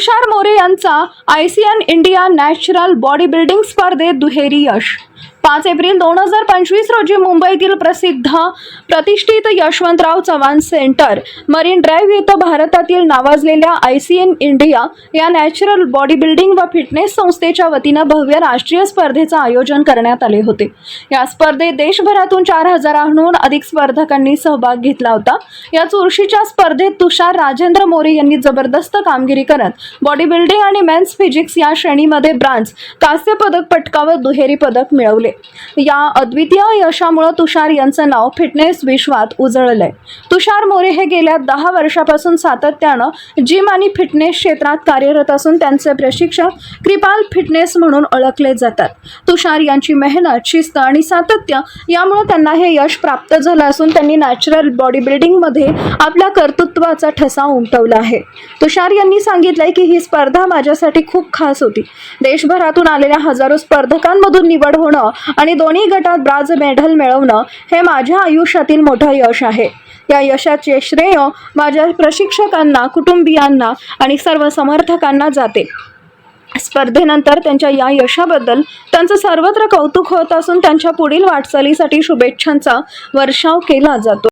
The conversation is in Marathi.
तुषार मोरे यांचा ICN India natural body building स्पर्धेत दुहेरी यश. पाच एप्रिल दोन हजार पंचवीस रोजी मुंबईतील प्रसिद्ध प्रतिष्ठित Yashwantrao Chavan centre Marine Drive येथे भारतातील नावाजलेल्या आय सी एन इंडिया या नॅचरल बॉडी बिल्डिंग व फिटनेस संस्थेच्या वतीनं भव्य राष्ट्रीय स्पर्धेचं आयोजन करण्यात आले होते. या स्पर्धेत देशभरातून चार हजारांहून अधिक स्पर्धकांनी सहभाग घेतला होता. या चुरशीच्या स्पर्धेत तुषार राजेंद्र मोरे यांनी जबरदस्त कामगिरी करत बॉडी बिल्डिंग आणि मेन्स फिजिक्स या श्रेणीमध्ये ब्रांज कांस्य पदक पटकावत दुहेरी पदक मिळवले. या अद्वितीय यशामुळे तुषार यांचं नाव फिटनेस विश्वात उजळलंय. तुषार मोरे हे गेल्या दहा वर्षापासून सातत्यानं जिम आणि फिटनेस क्षेत्रात कार्यरत असून त्यांचे प्रशिक्षक कृपाल फिटनेस म्हणून ओळखले जातात. तुषार यांची मेहनत शिस्त आणि सातत्य यामुळे त्यांना हे यश प्राप्त झालं असून त्यांनी नॅचरल बॉडी बिल्डिंगमध्ये आपल्या कर्तृत्वाचा ठसा उमटवला आहे. तुषार यांनी सांगितलंय की ही स्पर्धा माझ्यासाठी खूप खास होती. देशभरातून आलेल्या हजारो स्पर्धकांमधून निवड होणं आणि दोन्ही गटात ब्राज मेडल मिळवणं हे माझ्या आयुष्यातील मोठं यश आहे. या यशाचे श्रेय माझ्या प्रशिक्षकांना कुटुंबियांना आणि सर्व समर्थकांना जाते. स्पर्धेनंतर त्यांच्या या यशाबद्दल त्यांचं सर्वत्र कौतुक होत असून त्यांच्या पुढील वाटचालीसाठी शुभेच्छांचा वर्षाव केला जातो.